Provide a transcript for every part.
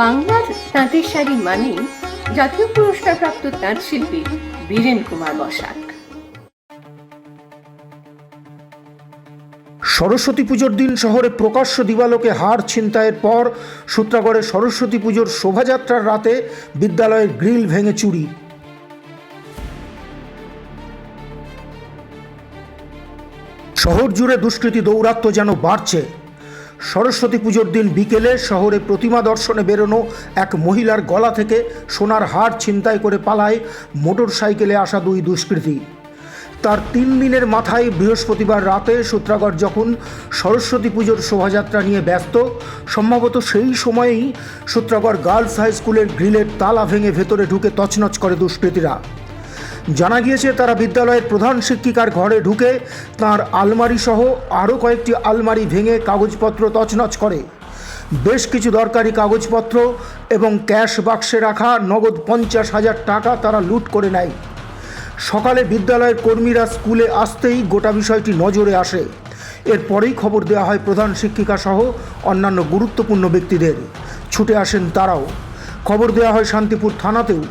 বাংলার তাঁতের শাড়ি মানেই জাতীয় পুরস্কারপ্রাপ্ত তাঁত শিল্পী বীরেন কুমার বসাক। সরস্বতী পুজোর দিন শহরে প্রকাশ্য দিবালোকে হার ছিনতাইয়ের পর সূত্রাগড়ে সরস্বতী পুজোর শোভাযাত্রার রাতে বিদ্যালয়ের গ্রিল ভেঙে চুরি। শহর জুড়ে দুষ্কৃতী দৌরাত্ম্য যেন বাড়ছে। সরস্বতী পুজোর দিন বিকেলে শহরে প্রতিমা দর্শনে বেরোনো এক মহিলার গলা থেকে সোনার হার ছিনতাই করে পালায় মোটর সাইকেলে আসা দুই দুষ্কৃতী। তার তিন দিনের মাথায় বৃহস্পতিবার রাতে সূত্রাগড় যখন সরস্বতী পুজোর শোভাযাত্রা নিয়ে ব্যস্ত, সম্ভবত সেই সময়েই সূত্রাগড় গার্লস হাই স্কুলের গ্রিলের তালা ভেঙে ভেতরে ঢুকে তছনছ করে দুষ্কৃতীরা। জানা গিয়েছে, তারা বিদ্যালয়ের প্রধান শিক্ষিকার ঘরে ঢুকে তার আলমারি সহ আরও কয়েকটি আলমারি ভেঙে কাগজপত্র তছনছ করে। বেশ কিছু দরকারি কাগজপত্র এবং ক্যাশ বাক্সে রাখা নগদ পঞ্চাশ হাজার টাকা তারা লুট করে নেয়। সকালে বিদ্যালয়ের কর্মীরা স্কুলে আসতেই গোটা বিষয়টি নজরে আসে। এরপরেই খবর দেওয়া হয়, প্রধান শিক্ষিকা সহ অন্যান্য গুরুত্বপূর্ণ ব্যক্তিদের। ছুটে আসেন তারাও। খবর দেওয়া হয় শান্তিপুর থানাতেও।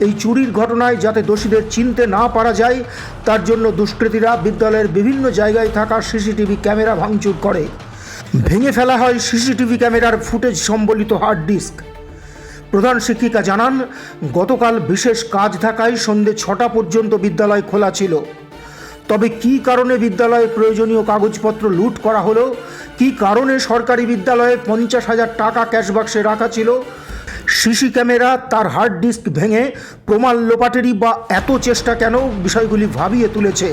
এই চুরির ঘটনায় যাতে দোষীদের চিনতে না পারা যায়, তার জন্য দুষ্কৃতীরা বিদ্যালয়ের বিভিন্ন জায়গায় থাকা সিসিটিভি ক্যামেরা ভাঙচুর করে। ভেঙে ফেলা হয় সিসিটিভি ক্যামেরার ফুটেজ সম্বলিত হার্ড ডিস্ক। প্রধান শিক্ষিকা জানান, গতকাল বিশেষ কাজ থাকায় সন্ধে ছটা পর্যন্ত বিদ্যালয় খোলা ছিল। তবে কী কারণে বিদ্যালয়ে প্রয়োজনীয় কাগজপত্র লুট করা হলো, কী কারণে সরকারি বিদ্যালয়ে পঞ্চাশ হাজার টাকা ক্যাশ বাক্সে রাখা ছিল সিসি ক্যামেরা, তার হার্ড ডিস্ক ভেঙে প্রমাণ লোপাটেরই বা এত চেষ্টা কেন বিষয়গুলি ভাবিয়ে তুলেছে।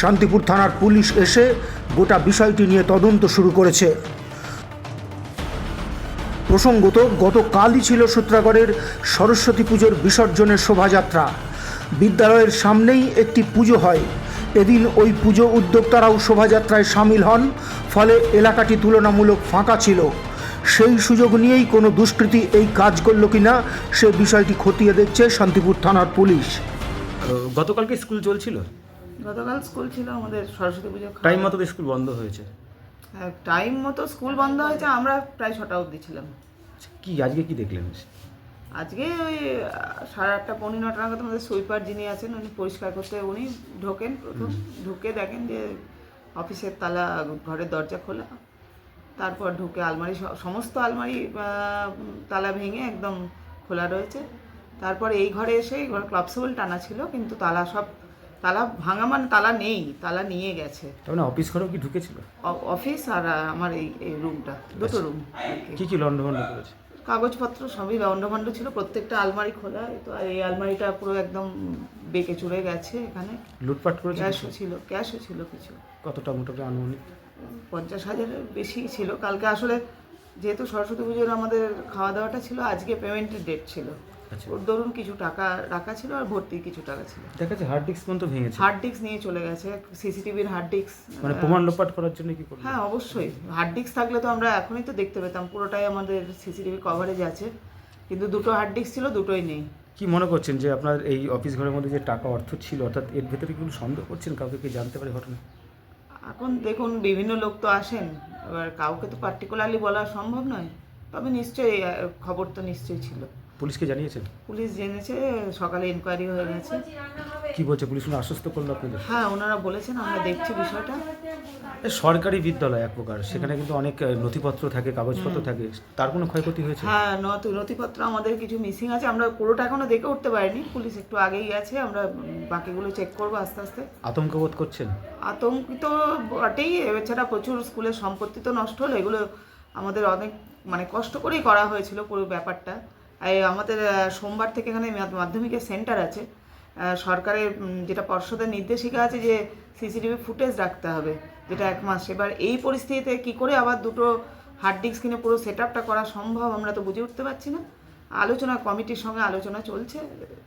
শান্তিপুর থানার পুলিশ এসে গোটা বিষয়টি নিয়ে তদন্ত শুরু করেছে। প্রসঙ্গত, গতকালই ছিল সূত্রাগড়ের সরস্বতী পুজোর বিসর্জনের শোভাযাত্রা। বিদ্যালয়ের সামনেই একটি পুজো হয়। এদিন ওই পুজো উদ্যোক্তারাও শোভাযাত্রায় সামিল হন, ফলে এলাকাটি তুলনামূলক ফাঁকা ছিল। সেই সুযোগ নিয়েই কোনো দুষ্কৃতী এই কাজ করল কিনা সে বিষয়টি খতিয়ে দেখছে শান্তিপুর থানার পুলিশ। গতকালকে স্কুল চলছিল? গতকাল স্কুল ছিল আমাদের সরস্বতী পুজো টাইম মতো স্কুল বন্ধ হয়েছে? টাইম মতো স্কুল বন্ধ হয়েছে আমরা প্রায় ছটা অবধি ছিলাম। আচ্ছা, কি আজকে কি দেখলেন? আজকে ওই সাড়ে আটটা পনেরো নটা নাগাদ আমাদের সুইপার যিনি আছেন উনি পরিষ্কার করতে উনি ঢোকেন প্রথম। ঢুকে দেখেন যে অফিসের তালা ঘরের দরজা খোলা। তারপর ঢুকে আলমারি সমস্ত আলমারি তালা ভেঙে একদম খোলা রয়েছে। তারপর এই ঘরে এসে এই ঘরে ক্লাবসেবল টানা ছিল কিন্তু তালা সব তালা ভাঙা মানে তালা নেই তালা নিয়ে গেছে। মানে অফিস ঘরেও কি ঢুকেছিল? অফিস আর আমার এই এই রুমটা দুটো রুম কি। কি লন্ডভন্ড করেছে? কাগজপত্র সবই লণ্ডভণ্ড ছিল প্রত্যেকটা আলমারি খোলা তো আর এই আলমারিটা পুরো একদম বেঁকে চুড়ে গেছে এখানে। লুটপাট করেছে ক্যাশও ছিল ক্যাশও ছিল কিছু। কতটা মোটামুটি আনুমানিক? পঞ্চাশ হাজারের বেশি ছিল। কালকে আসলে যেহেতু সরস্বতী পুজোর আমাদের খাওয়া দাওয়াটা ছিল আজকে পেমেন্টের ডেট ছিল। আচ্ছা। ওর ধরুন কিছু টাকা রাখা ছিল আর ভর্তি কিছু টাকা ছিল। দেখা যাচ্ছে হার্ড ডিস্ক পর্যন্ত ভেঙেছে। হার্ড ডিস্ক নিয়ে চলে গেছে সিসিটিভির হার্ড ডিস্ক মানে প্রমাণ লোপাট করার জন্য কি করবে? হ্যাঁ অবশ্যই। হার্ড ডিস্ক থাকলে তো আমরা এখনই তো দেখতে পেতাম পুরোটাই আমাদের সিসিটিভি কভারেজ আছে। কিন্তু দুটো হার্ড ডিস্ক ছিল দুটোই নেই। কি মনে করছেন যে আপনার এই অফিস ঘরের মধ্যে যে টাকা অর্থ ছিল অর্থাৎ এর ভেতরে কি কোনো সন্দেহ করছেন? কাউকে কি জানতে পারে ঘটনা? এখন দেখুন বিভিন্ন লোক তো আসেন। এবার কাউকে তো পার্টিকুলারলি বলা সম্ভব নয়। তবে নিশ্চয়ই খবর তো নিশ্চয়ই ছিল। পুলিশকে জানিয়েছেন? পুলিশ জেনেছে সকালে ইনকোয়ারি হয়ে গেছে। কি বলছে? পুলিশ আশ্বস্ত করল আপনাদের? হ্যাঁ ওনারা বলেছেন আমরা দেখছি বিষয়টা। সরকারি বিদ্যালয় এক প্রকার সেখানে কিন্তু অনেক নথিপত্র থাকে কাগজপত্র থাকে। তার কোনো ক্ষয়ক্ষতি হয়েছে? হ্যাঁ নথি নথিপত্র আমাদের কিছু মিসিং আছে। আমরা পুরোটা এখনও দেখে উঠতে পারিনি। পুলিশ একটু আগেই গেছে আমরা বাকিগুলো চেক করব আস্তে আস্তে। আতঙ্ক বোধ করছেন? আতঙ্কিত বটেই। এছাড়া প্রচুর স্কুলের সম্পত্তি তো নষ্ট হলো। এগুলো আমাদের অনেক মানে কষ্ট করেই করা হয়েছিল পুরো ব্যাপারটা। আমাদের সোমবার থেকে এখানে মাধ্য- মাধ্যমিকের সেন্টার আছে। সরকারের যেটা পর্ষদের নির্দেশিকা আছে যে সিসিটিভি ফুটেজ রাখতে হবে, যেটা এক মাস। এবার এই পরিস্থিতিতে কি করে আবার দুটো হার্ড ডিস্ক কিনে পুরো সেট আপটা করা সম্ভব আমরা তো বুঝে উঠতে পারছি না। আলোচনা কমিটির সঙ্গে আলোচনা চলছে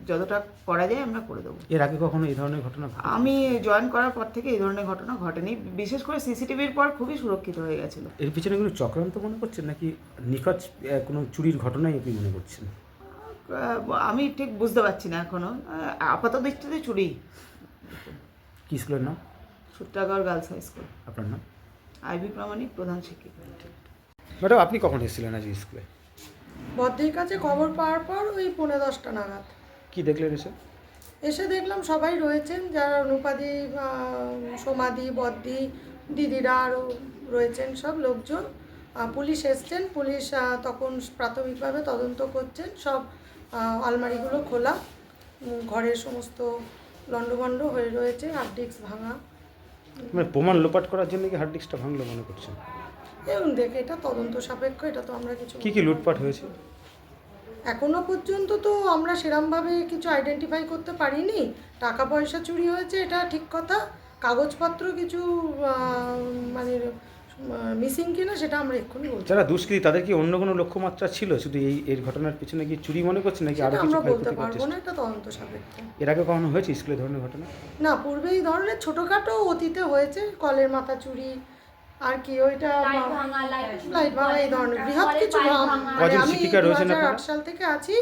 যতটা করা যায় আমরা করে দেবো। এর আগে কখনো এই ধরনের ঘটনা আমি জয়েন করার পর থেকে এই ধরনের ঘটনা ঘটেনি। বিশেষ করে সিসিটিভির পর খুবই সুরক্ষিত হয়ে গেছিল। এর পিছনে কোনো চক্রান্ত মনে করছেন? নাকি নিখোঁজ কোনো চুরির ঘটনাই আপনি মনে করছেন? আমি ঠিক বুঝতে পারছি না এখনও। আপাত দৃষ্টিতে চুরি। কি স্কুলের নাম? Sutragarh girls high school. আপনার নাম? আইবি প্রামাণিক প্রধান শিক্ষিকা। ম্যাডাম আপনি কখন এসেছিলেন আজ স্কুলে? বদ্রির কাছে খবর পাওয়ার পর ওই পৌনে দশটা নাগাদ। কি দেখলেন এসে? এসে দেখলাম সবাই রয়েছেন যারা অনুপাদি সমাধি বদ্দি দিদিরা আরও রয়েছেন সব লোকজন। পুলিশ এসছেন পুলিশ তখন প্রাথমিকভাবে তদন্ত করছেন সব আলমারিগুলো খোলা। ঘরের সমস্ত লণ্ডভণ্ড হয়ে রয়েছে হার্ড ডিস্ক ভাঙা। মানে প্রমাণ লোপাট করার জন্য কি হার্ড ডিস্কটা ভাঙলো মনে করছেন? এবং দেখে এটা তদন্ত সাপেক্ষ এটা তো আমরা কিছু কি কি লুটপাট হয়েছে? এখনও পর্যন্ত তো আমরা সেরমভাবে কিছু আইডেন্টিফাই করতে পারিনি। টাকা পয়সা চুরি হয়েছে এটা ঠিক কথা। কাগজপত্র কিছু মানে মিসিং কিনা সেটা আমরা এক্ষুনি বলছি। যারা দুষ্কৃতী তাদের কি অন্য কোনো লক্ষ্যমাত্রা ছিল? শুধু এই এর ঘটনার পিছনে কি চুরি মনে করছেন নাকি আরও কিছু আমরা বলতে পারব না এটা তদন্ত সাপেক্ষ। এর আগে কখনো হয়েছে স্কুলে ধরনের ঘটনা? না পূর্বে এই ধরনের ছোটোখাটো অতীতে হয়েছে কলের মাথা চুরি আর কি ওইটা লাইট ভাঙা এই ধরনের বৃহৎ কিছু আমি দু হাজার আট সাল থেকে আছি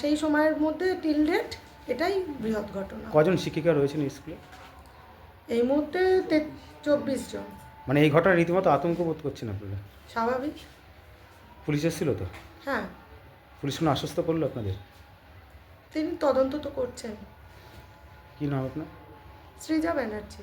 সেই সময়ের মধ্যে টিল ডেট এটাই বৃহৎ ঘটনা। কজন শিক্ষিকা রয়েছেন স্কুলে? এই মুহূর্তে চব্বিশ জন। মানে এই ঘটনা রীতিমতো আতঙ্ক বোধ করছেন আপনারা? স্বাভাবিক। পুলিশ এসেছিল তো? হ্যাঁ। পুলিশ কোনো আশ্বস্ত করল আপনাদের? তিনি তদন্ত তো করছেন। কি নাম আপনার? Srija Banerjee.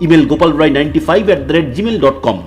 Email Gopal Roy ninety five at the rate gmail dot com